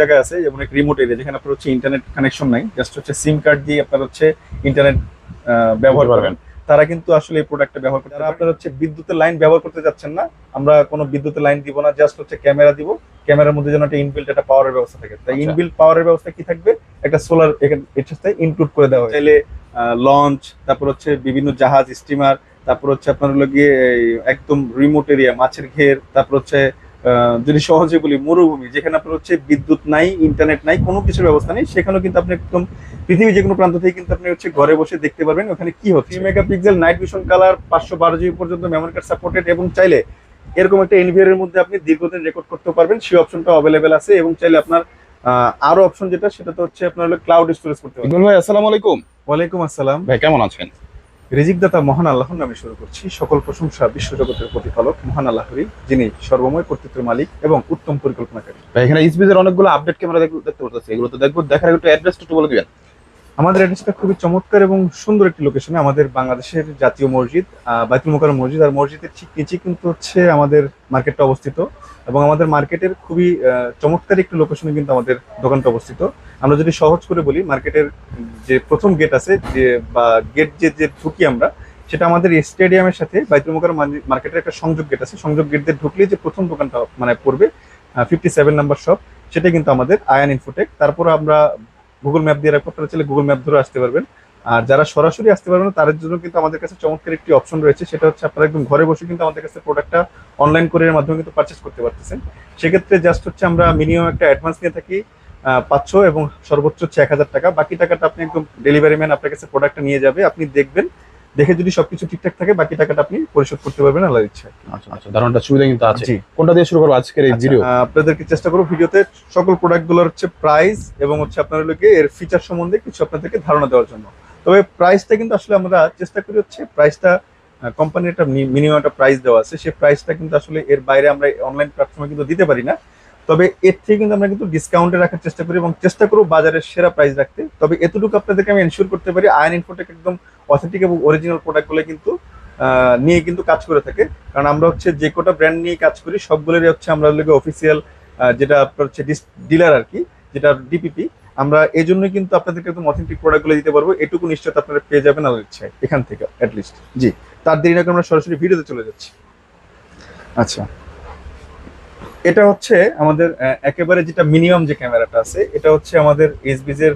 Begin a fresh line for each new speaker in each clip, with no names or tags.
জায়গায় আছে যেমন এক রিমোট এরিয়া যেখানে আপনার হচ্ছে ইন্টারনেট কানেকশন নাই। জাস্ট হচ্ছে সিম কার্ড দিয়ে আপনার হচ্ছে ইন্টারনেট ব্যবহার করবেন। তারা কিন্তু আসলে এই প্রোডাক্টটা ব্যবহার করতে যারা আপনার হচ্ছে বিদ্যুতের লাইন ব্যবহার করতে যাচ্ছেন না আমরা কোনো বিদ্যুতের লাইন দিব না জাস্ট হচ্ছে ক্যামেরা দিব। ক্যামেরার মধ্যে যেন একটা ইনবিল্ট একটা পাওয়ারের ব্যবস্থা থাকে। তাই। ইনবিল্ট পাওয়ারের ব্যবস্থা কি থাকবে? একটা সোলার এর সাথে ইনক্লুড করে দেওয়া হয় চাইলে লঞ্চ তারপর হচ্ছে বিভিন্ন জাহাজ স্টিমার তারপর হচ্ছে আপনার হলো গিয়ে একদম রিমোট এরিয়া মাছের ঘের তারপর হচ্ছে যদি সহজে বলি মরুভূমি যেখানে আপনার হচ্ছে বিদ্যুৎ নাই ইন্টারনেট নাই কোনো কিছুর ব্যবস্থা নেই সেখানেও কিন্তু আপনি একদম পৃথিবীর যে কোনো প্রান্ত থেকে কিন্তু আপনি হচ্ছে ঘরে বসে দেখতে পারবেন ওখানে কি হচ্ছে। Three megapixel night vision colour পাঁচশো বারো জিবি পর্যন্ত মেমোরি কার্ড সাপোর্টেড এবং চাইলে এরকম একটা এনভিআর এর মধ্যে আপনি দীর্ঘদিন রেকর্ড করতে পারবেন সেই অপশনটা অ্যাভেলেবেল আছে এবং চাইলে আপনার আহ, আরও অপশন যেটা সেটা তো হচ্ছে আপনার হলো ক্লাউড স্টোরেজ করতে পারবেন।
ভাই আসসালামু আলাইকুম।
ওয়ালাইকুম আসসালাম।
ভাই কেমন আছেন?
রিজিক দাতা মহান আল্লাহর নামে শুরু করছি। সকল প্রশংসা বিশ্বজগতের প্রতিপালক মহান আল্লাহরই যিনি সর্বময় কর্তৃত্বের মালিক এবং উত্তম পরিকল্পনাকারী।
ভাই এখানে ইসবিজের অনেকগুলো আপডেট ক্যামেরা দেখতে পারতেছি। এগুলো তো দেখব দেখার একটু অ্যাড্রেসটা একটু বলে দিবেন।
আমাদের অ্যাড্রেসটা খুবই চমৎকার এবং সুন্দর একটি লোকেশনে আমাদের বাংলাদেশের জাতীয় মসজিদ বাইতুল মোকাররম মসজিদ। আর মসজিদের ঠিক নিচে কিন্তু হচ্ছে আমাদের মার্কেটটা অবস্থিত এবং আমাদের মার্কেটের খুবই চমৎকার একটি লোকেশনে কিন্তু আমাদের দোকানটা অবস্থিত। আমরা যদি সহজ করে বলি, মার্কেটের যে প্রথম গেট আছে, যে বা গেট যে যে ঢুকি আমরা, সেটা আমাদের স্টেডিয়ামের সাথে বাইতুল মোকাররম মার্কেটের একটা সংযোগ গেট আছে। সংযোগ গেট দিয়ে ঢুকলে যে প্রথম দোকানটা মানে পড়বে ফিফটি সেভেন নাম্বার শপ সেটা কিন্তু আমাদের আয়ান ইনফোটেক তারপর আমরা গুগল ম্যাপ দিয়ে রাখব আপনারা চাইলে গুগল ম্যাপ ধরে আসতে পারবেন। আর যারা সরাসরি আসতে পারবেন তাদের জন্য কিন্তু আমাদের কাছে চমৎকার একটি অপশন রয়েছে। সেটা হচ্ছে আপনারা একদম ঘরে বসে কিন্তু আমাদের কাছে প্রোডাক্টটা অনলাইন করে মাধ্যমে কিন্তু পারচেস করতে পারতেছেন। সেক্ষেত্রে জাস্ট হচ্ছে আমরা মিনিমাম একটা অ্যাডভান্স নিয়ে থাকি। পাঁচশো এবং সর্বোচ্চ হচ্ছে এক হাজার টাকা। বাকি টাকাটা আপনি একদম ডেলিভারি ম্যান আপনার কাছে প্রোডাক্টটা নিয়ে যাবে। আপনি দেখবেন দেখে যদি সবকিছু ঠিকঠাক থাকে বাকি টাকাটা আপনি পরিশোধ করতে পারবেন আল্লাহর ইচ্ছা
আচ্ছা আচ্ছা দারুণটা সুবিধা কিন্তু আছে। কোনটা দিয়ে শুরু করব আজকের এই
আচ্ছা,
ভিডিও
আহ, আপনাদেরকে চেষ্টা করব ভিডিওতে সকল প্রোডাক্টগুলোর হচ্ছে প্রাইস এবং হচ্ছে আপনার লোকে এর ফিচার সম্বন্ধে কিছু আপনাদেরকে ধারণা দেওয়ার জন্য। তবে প্রাইসটা কিন্তু আসলে আমরা চেষ্টা করি হচ্ছে প্রাইসটা কোম্পানির একটা মিনিমাম একটা প্রাইস দেওয়া আছে। সেই প্রাইসটা কিন্তু আসলে এর বাইরে আমরা অনলাইন প্ল্যাটফর্মে কিন্তু দিতে পারি না। তবে এর থেকে কিন্তু আমরা কিন্তু ডিসকাউন্টে রাখার চেষ্টা করি এবং চেষ্টা করব বাজারের সেরা প্রাইস রাখতে। তবে এতটুকু আপনাদেরকে আমি এনশিওর করতে পারি আয়ন ইনফোটেক একদম অথেন্টিক এবং অরিজিনাল প্রোডাক্টগুলো কিন্তু নিয়ে কিন্তু কাজ করে থাকে। কারণ আমরা হচ্ছে যে কটা ব্র্যান্ড নিয়ে কাজ করি, সবগুলোরই হচ্ছে আমরা লোকে অফিসিয়াল যেটা আপনার হচ্ছে ডিলার আর কি, যেটা ডিপিপি আমরা এই জন্য কিন্তু আপনাদেরকে একদম অথেন্টিক প্রোডাক্টগুলো দিতে পারব। এটুকু নিশ্চয়তা আপনারা পেয়ে যাবেন আমার ইচ্ছায় এখান থেকে অ্যাটলিস্ট জি, তার দেরি না আমরা সরাসরি ভিডিওতে চলে যাচ্ছি। আচ্ছা। এটা হচ্ছে আমাদের একেবারে যেটা মিনিমাম যে ক্যামেরাটা আছে, এটা হচ্ছে আমাদের এসবিজ এর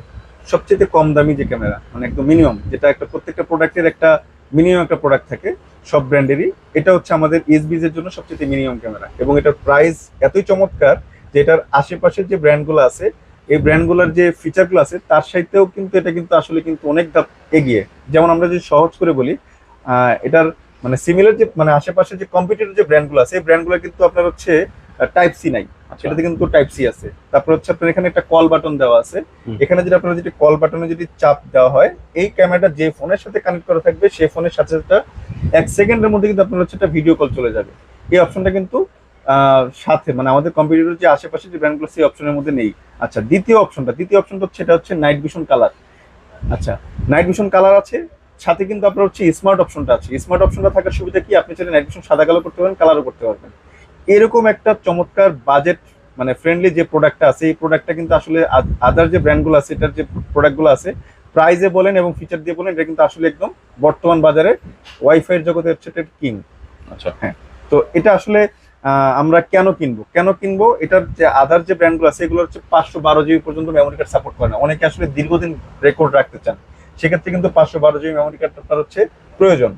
সবচেয়ে কম দামি যে ক্যামেরা মানে একদম মিনিমাম যেটা একটা প্রত্যেকটা প্রোডাক্টের একটা মিনিমাম একটা প্রোডাক্ট থাকে, সব ব্র্যান্ডেরই এটা হচ্ছে আমাদের এসবিজ এর জন্য সবচেয়ে মিনিমাম ক্যামেরা এবং এটার প্রাইস এতই চমৎকার যে এটার আশেপাশের যে ব্র্যান্ডগুলো আছে, এই ব্র্যান্ডগুলোর যে ফিচারগুলো আছে, তার সাথেও কিন্তু এটা কিন্তু আসলে কিন্তু অনেক ধাপ এগিয়ে। যেমন আমরা যদি সহজ করে বলি এটার মানে সিমিলার যে মানে আশেপাশে যে কম্পিটিটর যে ব্র্যান্ডগুলো আছে, এই ব্র্যান্ডগুলো কিন্তু আপনার হচ্ছে টাইপ সি নাই।
আচ্ছা।
সেটাতে কিন্তু টাইপ সি আছে। তারপর হচ্ছে আপনার এখানে একটা কল বাটন দেওয়া আছে। এখানে যদি আপনার যদি কল বাটনে যদি চাপ দেওয়া হয় এই ক্যামেরাটা যে ফোনের সাথে কানেক্ট করা থাকবে সেই ফোনের সাথে সাথে এক সেকেন্ডের মধ্যে কিন্তু আপনার হচ্ছে একটা ভিডিও কল চলে যাবে। এই অপশনটা কিন্তু সাথে মানে আমাদের কম্পিউটারের যে আশেপাশে যে ব্র্যান্ডগুলো সেই অপশনের মধ্যে নেই। আচ্ছা দ্বিতীয় অপশনটা দ্বিতীয় অপশনটা হচ্ছে এটা হচ্ছে নাইট ভিশন কালার আচ্ছা নাইট ভিশন কালার আছে সাথে কিন্তু আপনার হচ্ছে স্মার্ট অপশনটা আছে। স্মার্ট অপশনটা থাকার সুবিধা কি? আপনি চাইলে নাইট ভিশন সাদা কালো করতে পারেন কালারও করতে পারবেন। এরকম একটা চমৎকার বাজেট মানে ফ্রেন্ডলি যে প্রোডাক্টটা আছে এই প্রোডাক্টটা কিন্তু আসলে আদার যে ব্র্যান্ডগুলো আছে এটার যে প্রোডাক্টগুলো আছে প্রাইজে বলেন এবং ফিচার দিয়ে বলেন এটা কিন্তু আসলে একদম বর্তমান বাজারে ওয়াইফাই এর জগতে হচ্ছে এটা কিং।
আচ্ছা।
হ্যাঁ তো এটা আসলে আমরা কেন কিনবো? কেন কিনবো? এটার যে আদার যে ব্র্যান্ডগুলো আছে এগুলো হচ্ছে পাঁচশো বারো জিবি পর্যন্ত মেমোরি কার্ড সাপোর্ট করে না। অনেকে আসলে দীর্ঘদিন রেকর্ড রাখতে চান। সেক্ষেত্রে কিন্তু পাঁচশো বারো জিবি মেমোরি কার্ড আপনার হচ্ছে প্রয়োজন।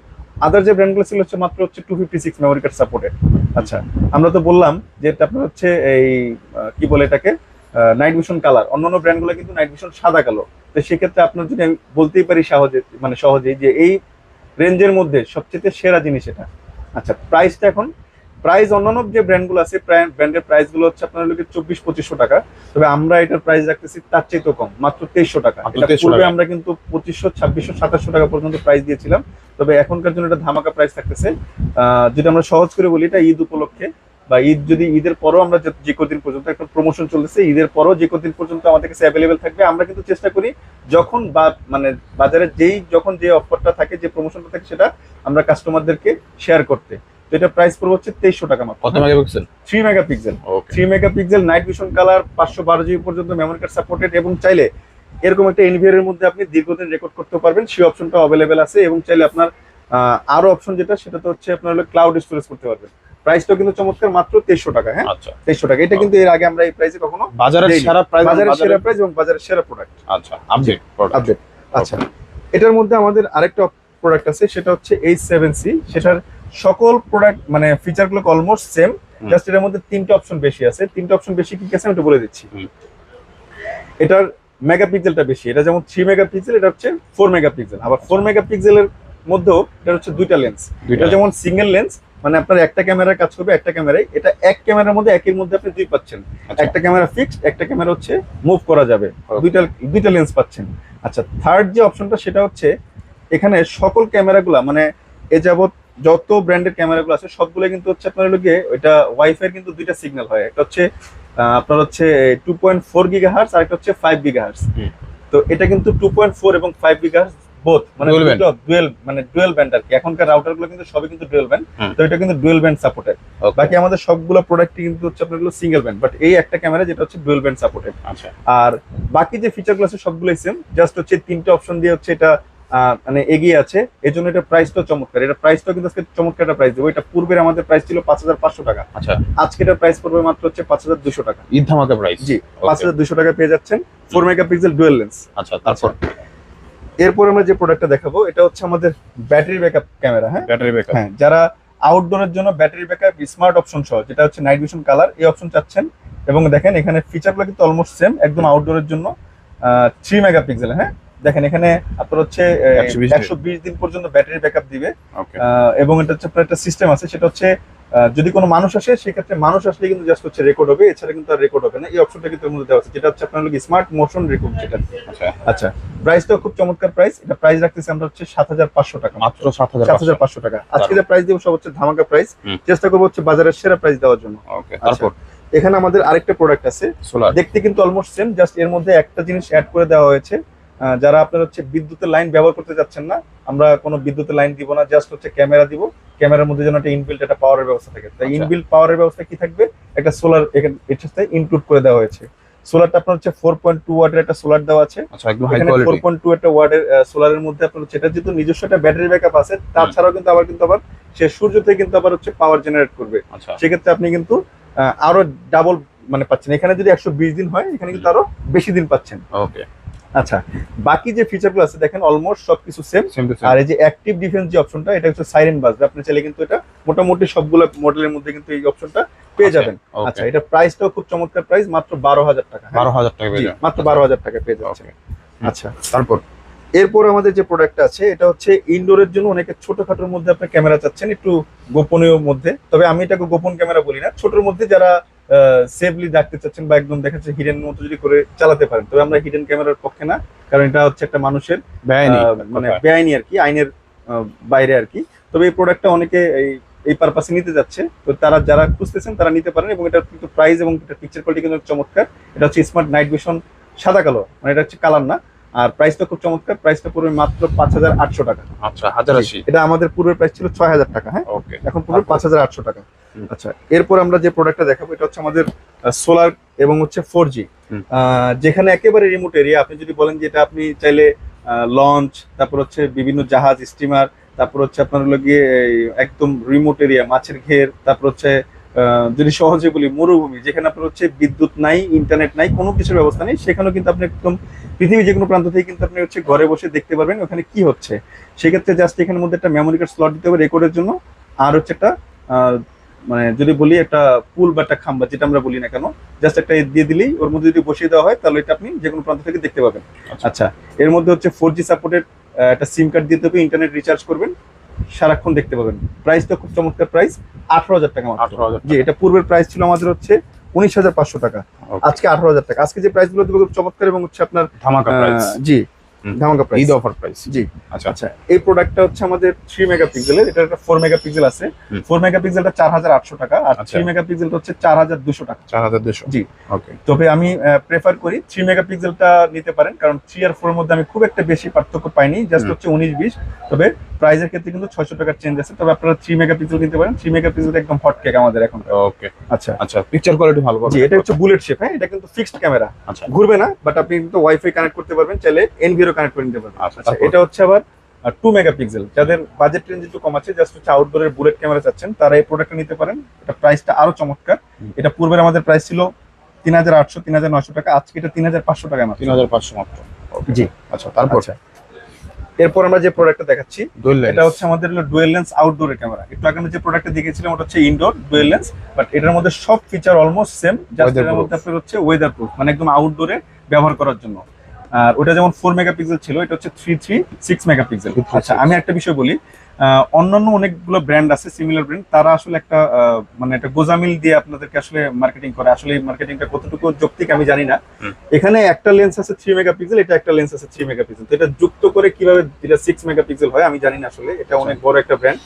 আদার যে ব্র্যান্ডগুলো ছিল হচ্ছে মাত্র হচ্ছে two fifty six memory card supported আচ্ছা আমরা তো বললাম যে এটা আপনার হচ্ছে এই কি বলে এটাকে? নাইট ভিশন কালার অন্যান্য ব্র্যান্ডগুলো কিন্তু নাইট ভিশন সাদা কালো। তো সেক্ষেত্রে আপনার যদি আমি বলতেই পারি সহজে মানে সহজেই যে এই রেঞ্জের মধ্যে সবচেয়ে সেরা জিনিস এটা। আচ্ছা প্রাইসটা এখন প্রাইস অন্যান্য যে ব্র্যান্ডগুলো আছে ব্র্যান্ডের প্রাইসগুলো হচ্ছে আপনার লোকের চব্বিশ পঁচিশশো টাকা। তবে আমরা এটার প্রাইস রাখতেছি তার চেয়ে তো কম মাত্র তেইশশো টাকা।
মাত্র
এটা
2300
পূর্বে আমরা কিন্তু পঁচিশশো ছাব্বিশশো সাতাশশো টাকা পর্যন্ত প্রাইস দিয়েছিলাম। তবে এখনকার জন্য এটা ধামাকা প্রাইস থাকতেছে। আহ, যদি আমরা সহজ করে বলি এটা ঈদ উপলক্ষে। বা ঈদ যদি ঈদের পরও আমরা যে- কদিন পর্যন্ত একটা প্রমোশন চলতেছে ঈদের পরও যে কদিন পর্যন্ত আমাদের কাছে অ্যাভেলেবেল থাকবে আমরা কিন্তু চেষ্টা করি যখন বা মানে বাজারে যেই যখন যে অফারটা থাকে যে প্রমোশনটা থাকে সেটা আমরা কাস্টমারদেরকে শেয়ার করতে। এটা প্রাইস পড়বে হচ্ছে তেইশশো টাকা মাত্র।
কত megapixel
three megapixel
okay
three megapixel night vision colour পাঁচশো বারো জিবি পর্যন্ত মেমোরি কার্ড সাপোর্টেড এবং চাইলে এরকম একটা এনভিআর এর মধ্যে আপনি দীর্ঘদিন রেকর্ড করতে পারবেন সেই অপশনটা অ্যাভেলেবেল আছে এবং চাইলে আপনার আরও অপশন যেটা সেটা তো হচ্ছে আপনার হলো ক্লাউড স্টোরেজ করতে পারবেন। প্রাইসটাও কিন্তু চমৎকার মাত্র তেইশশো টাকা হ্যাঁ?
আচ্ছা।
তেইশশো টাকা। এটা কিন্তু এর আগে আমরা এই প্রাইসে কখনো
বাজারের সেরা প্রাইস
বাজারের সেরা প্রাইস এবং বাজারের সেরা প্রোডাক্ট
আচ্ছা আপডেট
আপডেট আচ্ছা। এটার মধ্যে আমাদের আরেকটা প্রোডাক্ট আছে সেটা হচ্ছে এইচ সেভেন সি সেটার সকল প্রোডাক্ট মানে ফিচারগুলো অলমোস্ট সেম জাস্ট এটার মধ্যে তিনটা অপশন বেশি আছে। তিনটা অপশন বেশি কি আছে আমি একটু বলে দিচ্ছি। এটার মেগাপিক্সেলটা বেশি। এটা যেমন থ্রি মেগাপিক্সেল এটা হচ্ছে ফোর মেগাপিক্সেল আবার ফোর মেগাপিক্সেলের মধ্যেও এটা হচ্ছে দুইটা লেন্স
দুইটা
এটা যেমন সিঙ্গেল লেন্স মানে আপনার একটা ক্যামেরার কাজ করবে একটা ক্যামেরায় এটা এক ক্যামেরার মধ্যে একের মধ্যে আপনি দুই পাচ্ছেন।
আচ্ছা।
একটা ক্যামেরা ফিক্সড একটা ক্যামেরা হচ্ছে মুভ করা যাবে। দুইটা দুইটা লেন্স পাচ্ছেন। আচ্ছা থার্ড যে অপশনটা সেটা হচ্ছে এখানে সকল ক্যামেরাগুলা মানে এ যাবত যত ব্র্যান্ডের ক্যামেরাগুলো আছে সবগুলো কিন্তু হচ্ছে আপনার হলো গিয়ে ওইটা ওয়াইফাই কিন্তু দুইটা সিগন্যাল হয়। একটা হচ্ছে আপনার হচ্ছে two point four giga hertz আর একটা হচ্ছে ফাইভ গিগা হার্স তো এটা কিন্তু টু পয়েন্ট ফোর এবং ফাইভ গিগা হার্স বোথ মানে. ডুয়েল মানে ডুয়েল ব্যান্ড আর কি। এখনকার রাউটারগুলো কিন্তু সবই কিন্তু ডুয়েল ব্যান্ড তো এটা কিন্তু ডুয়েল ব্যান্ড সাপোর্টেড বাকি আমাদের সবগুলো প্রোডাক্টই কিন্তু হচ্ছে আপনার সিঙ্গেল ব্যান্ড বাট এই একটা ক্যামেরা যেটা হচ্ছে ডুয়েল ব্যান্ড সাপোর্টেড
আচ্ছা।
আর বাকি যে ফিচারগুলো আছে সবগুলোই সেম জাস্ট হচ্ছে তিনটে অপশন দিয়ে হচ্ছে এটা মানে এগিয়ে আছে। এই জন্য এটা প্রাইসটাও চমৎকার। এটা প্রাইসটাও কিন্তু আজকে চমৎকার একটা প্রাইস দেবো। এটা পূর্বের আমাদের প্রাইস ছিল পাঁচ হাজার পাঁচশো টাকা।
আচ্ছা।
আজকে এটার প্রাইস পড়বে মাত্র হচ্ছে পাঁচ হাজার দুশো টাকা।
ঈদ ধামাকা প্রাইস
জি পাঁচ হাজার দুশো টাকা পেয়ে যাচ্ছেন। ফোর মেগাপিক্সেল ডুয়েল লেন্স
আচ্ছা তারপর?
এরপর আমরা যে প্রোডাক্টটা দেখাবো এটা হচ্ছে আমাদের ব্যাটারি ব্যাকআপ ক্যামেরা হ্যাঁ?
ব্যাটারি ব্যাকআপ
হ্যাঁ যারা আউটডোরের জন্য ব্যাটারি ব্যাকআপ স্মার্ট অপশন সহ যেটা হচ্ছে নাইট ভিশন কালার এই অপশন চাচ্ছেন। এবং দেখেন এখানে ফিচারগুলো কিন্তু অলমোস্ট সেম একদম আউটডোরের জন্য থ্রি মেগাপিক্সেল হ্যাঁ? দেখেন এখানে আপনার হচ্ছে একশো বিশ দিন। পর্যন্ত ব্যাটারি ব্যাকআপ দিবে। এবং এটা হচ্ছে আপনার একটা সিস্টেম আছে সেটা হচ্ছে যদি কোনো মানুষ আসে সেক্ষেত্রে মানুষ আসলে কিন্তু জাস্ট হচ্ছে রেকর্ড হবে এছাড়া কিন্তু আর রেকর্ড হবে না। এই অপশনটা কিন্তু মধ্যে দেওয়া আছে যেটা হচ্ছে আপনার স্মার্ট মোশন রেকর্ড যেটা।
আচ্ছা।
আচ্ছা প্রাইসটাও খুব চমৎকার প্রাইস এটা প্রাইস রাখতেছি আমরা হচ্ছে সাত হাজার পাঁচশো টাকা
মাত্র। সাত হাজার
পাঁচশো। টাকা। আজকে যে প্রাইস দেবো সব হচ্ছে ধামাকা প্রাইস চেষ্টা করব হচ্ছে বাজারের সেরা প্রাইস দেওয়ার জন্য। আচ্ছা।
তারপর?
এখানে আমাদের আরেকটা প্রোডাক্ট আছে।
সোলার
দেখতে কিন্তু অলমোস্ট সেম জাস্ট এর মধ্যে একটা জিনিস অ্যাড করে দেওয়া হয়েছে। যারা আপনার হচ্ছে বিদ্যুতের লাইন ব্যবহার করতে যাচ্ছেন না আমরা কোনো বিদ্যুতের লাইন দিব না জাস্ট হচ্ছে ক্যামেরা দিব। ক্যামেরার মধ্যে যেন একটা ইনবিল্ট একটা পাওয়ারের ব্যবস্থা থাকে। তাই। ইনবিল্ট পাওয়ারের ব্যবস্থা কি থাকবে? একটা সোলার এখানে এর সাথে ইনক্লুড করে দেওয়া হয়েছে। সোলারটা আপনার হচ্ছে ফোর পয়েন্ট টু ওয়াটের একটা সোলার দেওয়া আছে।
আচ্ছা একদম high
four
quality
point two একটা ওয়ার্ডের সোলারের মধ্যে আপনার হচ্ছে এটা যেহেতু নিজস্ব একটা ব্যাটারি ব্যাকআপ আছে তাছাড়াও কিন্তু আবার কিন্তু আবার সে সূর্য থেকে কিন্তু আবার হচ্ছে পাওয়ার জেনারেট করবে।
আচ্ছা।
সেক্ষেত্রে আপনি কিন্তু আরও ডাবল মানে পাচ্ছেন। এখানে যদি একশো বিশ দিন হয় এখানে কিন্তু আরও বেশি দিন পাচ্ছেন।
ওকে
আচ্ছা বাকি যে ফিচারগুলো আছে দেখেন অলমোস্ট সবকিছু সেম
সেম
আর এই যে অ্যাক্টিভ ডিফেন্স যে অপশনটা এটা হচ্ছে সাইরেন বাজবে আপনি চাইলে কিন্তু এটা মোটামুটি সবগুলো মডেলের মধ্যে কিন্তু এই অপশনটা পেয়ে যাবেন। আচ্ছা এটা প্রাইসটাও খুব চমৎকার প্রাইস মাত্র বারো হাজার টাকা। হ্যাঁ?
বারো হাজার টাকা
মাত্র বারো হাজার টাকা পেয়ে যাচ্ছে আচ্ছা
তারপর?
এরপর আমাদের যে প্রোডাক্ট আছে এটা হচ্ছে ইনডোরের জন্য অনেকে ছোটখাটোর মধ্যে আপনি ক্যামেরা চাচ্ছেন একটু গোপনীয় মধ্যে। তবে আমি এটাকে গোপন ক্যামেরা বলি না। ছোটর মধ্যে যারা সেফলি রাখতে চাচ্ছেন বা একদম দেখা যাচ্ছে হিডেন মতো যদি করে চালাতে পারেন। তবে আমরা হিডেন ক্যামেরার পক্ষে না কারণ এটা হচ্ছে একটা মানুষের মানে বেআইনি আর কি আইনের বাইরে আর কি। তবে এই প্রোডাক্টটা অনেকে এই এই পারপাসে নিতে যাচ্ছে। তো তারা যারা খুঁজতেছেন তারা নিতে পারেন এবং এটার কিন্তু প্রাইস এবং পিকচার কোয়ালিটি কিন্তু চমৎকার। এটা হচ্ছে স্মার্ট নাইট ভিশন সাদা কালো মানে এটা হচ্ছে কালার না। আর প্রাইসটা খুব চমৎকার প্রাইসটা পড়বে মাত্র পাঁচ হাজার আটশো টাকা।
আচ্ছা হাজার আশি।
এটা আমাদের পূর্বের প্রাইস ছিল ছয় হাজার টাকা হ্যাঁ?
ওকে
এখন পড়বে পাঁচ হাজার আটশো টাকা। আচ্ছা এরপর আমরা যে প্রোডাক্টটা দেখাবো এটা হচ্ছে আমাদের সোলার এবং হচ্ছে ফোর জি। যেখানে একেবারে রিমোট এরিয়া আপনি যদি বলেন যে এটা আপনি চাইলে লঞ্চ তারপর হচ্ছে বিভিন্ন জাহাজ স্টিমার তারপর হচ্ছে আপনার হলো গিয়ে একদম রিমোট এরিয়া মাছের ঘের তারপর হচ্ছে যদি সহজে বলি মরুভূমি যেখানে আপনার হচ্ছে বিদ্যুৎ নাই ইন্টারনেট নাই কোনো কিছুর ব্যবস্থা নেই সেখানেও কিন্তু আপনি একদম পৃথিবীর যে কোনো প্রান্ত থেকে কিন্তু আপনি হচ্ছে ঘরে বসে দেখতে পারবেন ওখানে কি হচ্ছে। সেক্ষেত্রে জাস্ট এখানের মধ্যে একটা মেমোরি কার্ড স্লট দিতে হবে রেকর্ডের জন্য। আর হচ্ছে একটা আহ, মানে যদি বলি একটা পুল বা একটা খাম্বা যেটা আমরা বলি না কেন জাস্ট একটা দিয়ে দিলেই ওর মধ্যে যদি বসিয়ে দেওয়া হয় তাহলে এটা আপনি যে কোনো প্রান্ত থেকে দেখতে পাবেন।
আচ্ছা।
আচ্ছা এর মধ্যে হচ্ছে ফোর জি সাপোর্টেড একটা সিম কার্ড দিতে হবে ইন্টারনেট রিচার্জ করবেন সারাক্ষণ দেখতে পাবেন। প্রাইসটা খুব চমৎকার প্রাইস আঠারো হাজার টাকা
আঠারো হাজার
জি এটা পূর্বের প্রাইস ছিল আমাদের হচ্ছে উনিশ হাজার পাঁচশো টাকা। আজকে আঠারো হাজার টাকা। আজকে যে প্রাইসগুলো দেবো খুব চমৎকার এবং হচ্ছে আপনার
ধামাকা
জি। ধামাকা প্রাইস
ঈদ অফার প্রাইস
জি।
আচ্ছা।
আচ্ছা এই প্রোডাক্টটা হচ্ছে আমাদের থ্রি মেগাপিক্সেলের এটা একটা ফোর মেগাপিক্সেল আছে। ফোর মেগাপিক্সেলটা চার হাজার আটশো টাকা আর
আচ্ছা।
থ্রি মেগাপিক্সেলটা হচ্ছে চার হাজার দুশো টাকা।
চার হাজার দুশো।
জি।
ওকে।
তবে আমি প্রেফার করি থ্রি মেগাপিক্সেলটা নিতে পারেন কারণ থ্রি আর ফোর মধ্যে আমি খুব একটা বেশি পার্থক্য পাইনি জাস্ট হচ্ছে উনিশ বিশ। তবে প্রাইসের ক্ষেত্রে কিন্তু ছয়শো টাকার চেঞ্জ আছে। তবে আপনারা থ্রি মেগাপিক্সেল নিতে পারেন। থ্রি মেগাপিক্সেল একদম হট কেক আমাদের এখন।
ওকে।
আচ্ছা।
আচ্ছা পিকচার কোয়ালিটি ভালো
জি এটা হচ্ছে বুলেট শেপ হ্যাঁ এটা কিন্তু ফিক্সড ক্যামেরা
আচ্ছা।
ঘুরবে না বাট আপনি কিন্তু ওয়াইফাই কানেক্ট করতে পারবেন। চাইলে এনভিরও কানেক্ট করে নিতে পারবেন।
আচ্ছা,
আচ্ছা এটা হচ্ছে আবার টু মেগাপিক্সেল যাদের বাজেট রেঞ্জ একটু কম আছে জাস্ট হচ্ছে আউটডোরের বুলেট ক্যামেরা চাচ্ছেন তারা এই প্রোডাক্টটা নিতে পারেন। এটা প্রাইসটা আরও চমৎকার। এটা পূর্বের আমাদের প্রাইস ছিল তিন হাজার আটশো তিন হাজার নশো টাকা। আজকে এটা তিন হাজার পাঁচশো টাকা
তিন হাজার পাঁচশো মাত্র।
জি।
আচ্ছা তারপর?
আচ্ছা। এরপর আমরা যে প্রোডাক্টটা দেখাচ্ছি এটা হচ্ছে আমাদের হলো ডুয়েল লেন্স আউটডোরের ক্যামেরা একটু আগে যে প্রোডাক্টটা দেখেছিলাম ওটা হচ্ছে ইনডোর ডুয়েল লেন্স বাট এটার মধ্যে সব ফিচার অলমোস্ট সেম জাস্ট এটার মধ্যে আপনার হচ্ছে ওয়েদার প্রুফ মানে একদম আউটডোরে ব্যবহার করার জন্য। আর ওটা যেমন ফোর মেগাপিক্সেল ছিল এটা হচ্ছে থ্রি থ্রি সিক্স মেগাপিক্সেল
336
আচ্ছা আমি একটা বিষয় বলি অন্যান্য অনেকগুলো ব্র্যান্ড আছে সিমিলার ব্র্যান্ড তারা আসলে একটা মানে একটা গোজামিল দিয়ে আপনাদেরকে আসলে মার্কেটিং করে। আসলে মার্কেটিংটা কতটুকু যৌক্তিক আমি জানি না। এখানে একটা লেন্স আছে থ্রি মেগাপিক্সেল এটা একটা লেন্স আছে থ্রি মেগাপিক্সেল তো এটা যুক্ত করে কীভাবে এটা সিক্স মেগাপিক্সেল হয় আমি জানি না আসলে। এটা অনেক বড় একটা ব্র্যান্ড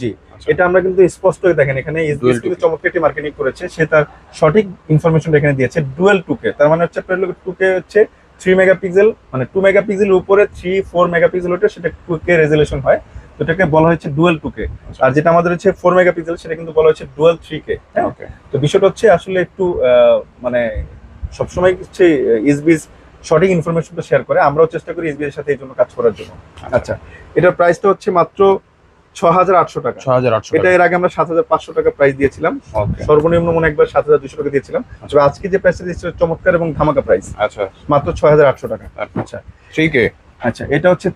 জি। এটা আমরা কিন্তু স্পষ্ট দেখেন এখানে
Dual
এসবিএস কিন্তু
2K
চমৎকার একটি মার্কেটিং করেছে সে তার সঠিক ইনফরমেশন এখানে দিয়েছে ডুয়েল টুকে তার মানে হচ্ছে আপনার টুকে হচ্ছে থ্রি মেগাপিক্সেল মানে টু মেগাপিক্সেল উপরে থ্রি ফোর মেগাপিক্সেল ওটা সেটা টু কে রেজলিউশন হয়। তো এটাকে বলা হচ্ছে ডুয়েল টুকে আর যেটা আমাদের হচ্ছে ফোর মেগাপিক্সেল সেটা কিন্তু বলা হচ্ছে ডুয়েল থ্রি কে তো বিষয়টা হচ্ছে আসলে একটু মানে সবসময় হচ্ছে ইসবিস সঠিক ইনফরমেশনটা শেয়ার করে। আমরাও চেষ্টা করি ইসবিএর সাথে এই জন্য কাজ করার জন্য। আচ্ছা। এটার প্রাইসটা হচ্ছে মাত্র ছ হাজার আটশো টাকা।
ছ হাজার আটশো
এটা এর আগে আমরা সাত হাজার পাঁচশো টাকা প্রাইস দিয়েছিলাম। সর্বনিম্ন মনে একবার সাত হাজার দুশো টাকা দিয়েছিলাম। তবে আজকে যে প্রাইসটা চমৎকার এবং ধামাকা প্রাইস
আচ্ছা।
মাত্র টাকা। আচ্ছা। আচ্ছা এটা হচ্ছে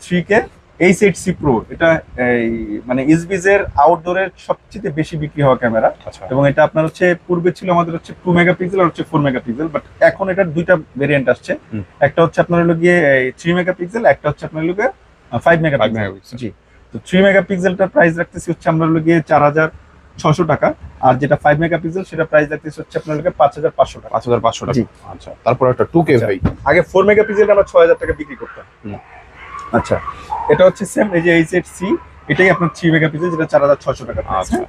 এইচ এইট সি প্রো এটা এই মানে ইসবিজের আউটডোরের সবচেয়ে বেশি বিক্রি হওয়া ক্যামেরা
আচ্ছা।
এবং এটা আপনার হচ্ছে পূর্বে ছিল আমাদের হচ্ছে টু মেগাপিক্সেল আর হচ্ছে ফোর মেগাপিক্সেল বাট এখন এটার দুইটা ভেরিয়েন্ট আসছে। একটা হচ্ছে আপনার হলো গিয়ে থ্রি মেগাপিক্সেল একটা হচ্ছে আপনার হলো গিয়ে ফাইভ মেগাপিক্সেল। জি। তো থ্রি মেগাপিক্সেলটার প্রাইস রাখতেছি হচ্ছে আমরা গিয়ে চার হাজার ছশো টাকা। আর যেটা ফাইভ মেগাপিক্সেল সেটা প্রাইস রাখতেছি হচ্ছে আপনার গিয়ে পাঁচ হাজার পাঁচশো টাকা।
পাঁচ হাজার পাঁচশো টাকা। আচ্ছা তারপর একটা টু কে
আচ্ছা।
ভাই।
আগে ফোর মেগাপিক্সেলটা আমরা ছয় হাজার টাকা বিক্রি করতাম। আচ্ছা এটা হচ্ছে সেম এই যে এইচ এইট সি এটাই আপনার থ্রি মেগাপিক্সেল যেটা চার হাজার ছশো টাকা
আচ্ছা।
হ্যাঁ?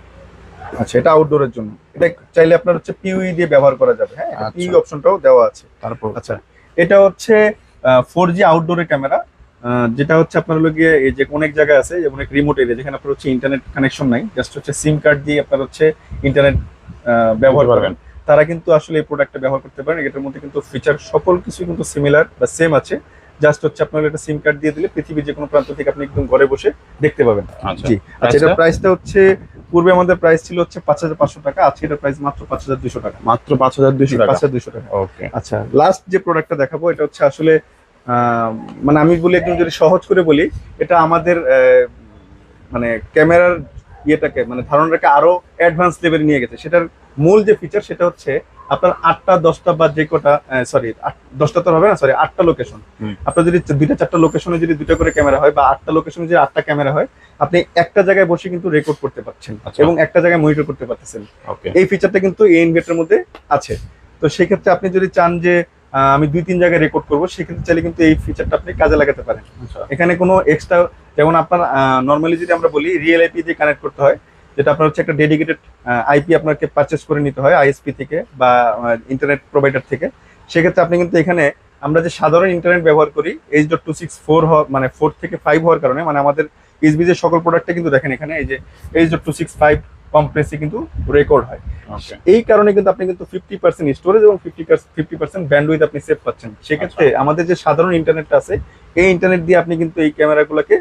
আচ্ছা এটা আউটডোরের জন্য। এটা চাইলে আপনার হচ্ছে পিউই দিয়ে ব্যবহার করা যাবে হ্যাঁ?
আচ্ছা।
পিউই অপশনটাও দেওয়া আছে।
তারপর?
আচ্ছা এটা হচ্ছে ফোর জি আউটডোরের ক্যামেরা যেটা হচ্ছে আপনার হলো গিয়ে এই যে অনেক জায়গায় আছে যেমন এক রিমোট এরিয়া যেখানে আপনার হচ্ছে ইন্টারনেট কানেকশন নাই জাস্ট হচ্ছে সিম কার্ড দিয়ে আপনার হচ্ছে ইন্টারনেট ব্যবহার করবেন। তারা কিন্তু আসলে এই প্রোডাক্টটা ব্যবহার করতে পারেন এটার মধ্যে কিন্তু ফিচার সকল কিছু কিন্তু সিমিলার বা সেম আছে। জাস্ট হচ্ছে আপনার একটা সিম কার্ড দিয়ে দিলে পৃথিবীর যে কোনো প্রান্ত থেকে আপনি একদম ঘরে বসে দেখতে পাবেন।
আচ্ছা।
জি। আচ্ছা এটার প্রাইসটা হচ্ছে পূর্বে আমাদের প্রাইস ছিল হচ্ছে পাঁচ হাজার পাঁচশো টাকা আজকে এটার প্রাইস মাত্র পাঁচ হাজার দুশো টাকা।
মাত্র পাঁচ হাজার দুশো টাকা?
পাঁচ হাজার দুশো টাকা।
ওকে
আচ্ছা লাস্ট যে প্রোডাক্টটা দেখাবো এটা হচ্ছে আসলে মানে আমি বলি একদম যদি সহজ করে বলি এটা আমাদের মানে ক্যামেরার ইয়েটাকে মানে ধারণাটাকে আরও অ্যাডভান্স লেভেলে নিয়ে গেছে। সেটার মূল যে ফিচার সেটা হচ্ছে আপনার আটটা দশটা বা যে কটা সরি দশটা তো হবে না সরি আটটা লোকেশন আপনার যদি দুইটা চারটা লোকেশনে যদি দুটো করে ক্যামেরা হয় বা আটটা লোকেশনে যদি আটটা ক্যামেরা হয় আপনি একটা জায়গায় বসে কিন্তু রেকর্ড করতে পারছেন
আচ্ছা।
এবং একটা জায়গায় মনিটর করতে পারতেছেন। এই ফিচারটা কিন্তু এই ইনভেটার মধ্যে আছে। তো সেক্ষেত্রে আপনি যদি চান যে আমি দুই তিন জায়গায় রেকর্ড করব সেক্ষেত্রে চাইলে কিন্তু এই ফিচারটা আপনি কাজে লাগাতে পারেন।
আচ্ছা।
এখানে কোনো এক্সট্রা যেমন আপনার নর্মালি যদি আমরা বলি রিয়েল আইপি দিয়ে কানেক্ট করতে হয় যেটা আপনার হচ্ছে একটা ডেডিকেটেড আইপি আপনাকে পারচেস করে নিতে হয় আইএসপি থেকে বা ইন্টারনেট প্রোভাইডার থেকে। সেক্ষেত্রে আপনি কিন্তু এখানে আমরা যে সাধারণ ইন্টারনেট ব্যবহার করি H dot two six four মানে ফোর থেকে ফাইভ হওয়ার কারণে মানে আমাদের ইসবিজের সকল প্রোডাক্টে কিন্তু দেখেন এখানে এই যে H dot two six five কমপ্লেসে কিন্তু রেকর্ড হয়। এই কারণে কিন্তু আপনি কিন্তু ফিফটি পার্সেন্ট স্টোরেজ এবং ফিফটি ফিফটি পার্সেন্ট ব্যান্ডউইথ আপনি সেভ পাচ্ছেন। সেক্ষেত্রে আমাদের যে সাধারণ ইন্টারনেটটা আছে এই ইন্টারনেট দিয়ে আপনি কিন্তু এই ক্যামেরাগুলোকে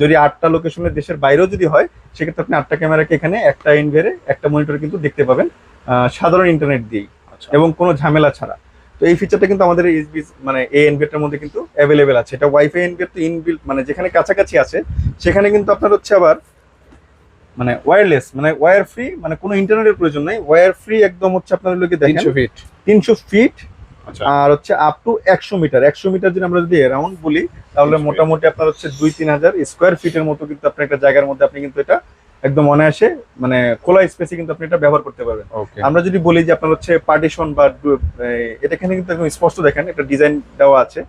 যদি আটটা লোকেশনের দেশের বাইরেও যদি হয় সেক্ষেত্রে আপনি আটটা ক্যামেরাকে এখানে একটা ইনভেরে একটা মনিটরে কিন্তু দেখতে পাবেন সাধারণ ইন্টারনেট দিয়েই।
আচ্ছা।
এবং কোনো ঝামেলা ছাড়া। তো এই ফিচারটা কিন্তু আমাদের এইচবি মানে এই এনভিএটার মধ্যে কিন্তু অ্যাভেলেবেল আছে। এটা ওয়াইফাই এনভিএট তো ইনবিল্ট মানে যেখানে কাছাকাছি আছে সেখানে কিন্তু আপনার হচ্ছে আবার মানে ওয়্যারলেস মানে ওয়্যার ফ্রি মানে কোনো ইন্টারনেটের প্রয়োজন নাই। ওয়্যার ফ্রি একদম হচ্ছে আপনার লোকে দেখেন?
তিনশো ফিট
তিনশো ফিট
আচ্ছা।
আর হচ্ছে আপ টু একশো মিটার একশো মিটার যদি আমরা যদি অ্যারাউন্ড বলি তাহলে মোটামুটি আপনার হচ্ছে দুই তিন হাজার স্কোয়ার ফিটের মতো কিন্তু আপনি একটা জায়গার মধ্যে আপনি কিন্তু এটা একদম অনায়াসে মানে খোলা স্পেসে কিন্তু আপনি এটা ব্যবহার করতে পারবেন।
ওকে
আমরা যদি বলি যে আপনার হচ্ছে পার্টিশন বা ডু- এই, এটা এখানে কিন্তু একদম স্পষ্ট দেখেন একটা ডিজাইন দেওয়া আছে।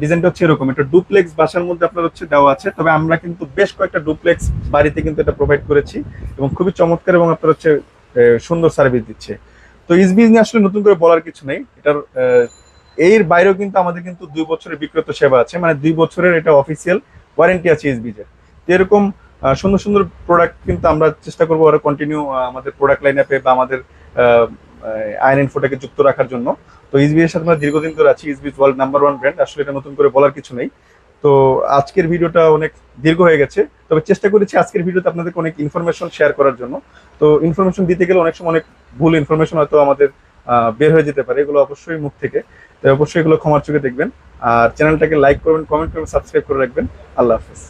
ডিজাইনটা হচ্ছে এরকম। একটা ডুপ্লেক্স বাসার মধ্যে আপনার হচ্ছে দেওয়া আছে। তবে আমরা কিন্তু বেশ কয়েকটা ডুপ্লেক্স বাড়িতে কিন্তু এটা প্রোভাইড করেছি এবং খুবই চমৎকার এবং আপনার হচ্ছে সুন্দর সার্ভিস দিচ্ছে। তো ইসবিজ নিয়ে আসলে নতুন করে বলার কিছু নেই। এটার এর বাইরেও কিন্তু আমাদের কিন্তু দুই বছরের বিক্রত সেবা আছে। মানে দুই বছরের এটা অফিসিয়াল ওয়ারেন্টি আছে ইসবিজের তো এরকম সুন্দর সুন্দর প্রোডাক্ট কিন্তু আমরা চেষ্টা করব আরও কন্টিনিউ আমাদের প্রোডাক্ট লাইন আপে বা আমাদের আইন ইনফোটাকে যুক্ত রাখার জন্য। তো ইসবিএর সাথে আমরা দীর্ঘদিন ধরে আছি EZVIZ world number one brand. আসলে এটা নতুন করে বলার কিছু নেই। তো আজকের ভিডিওটা অনেক দীর্ঘ হয়ে গেছে। তবে চেষ্টা করেছি আজকের ভিডিওতে আপনাদেরকে অনেক ইনফরমেশন শেয়ার করার জন্য। তো ইনফরমেশন দিতে গেলে অনেক সময় অনেক ভুল ইনফরমেশন হয়তো আমাদের বের হয়ে যেতে পারে। এগুলো অবশ্যই মুখ থেকে। তো অবশ্যই এগুলো ক্ষমার চোখে দেখবেন। আর চ্যানেলটাকে লাইক করবেন কমেন্ট করবেন সাবস্ক্রাইব করে রাখবেন। আল্লাহ হাফিজ।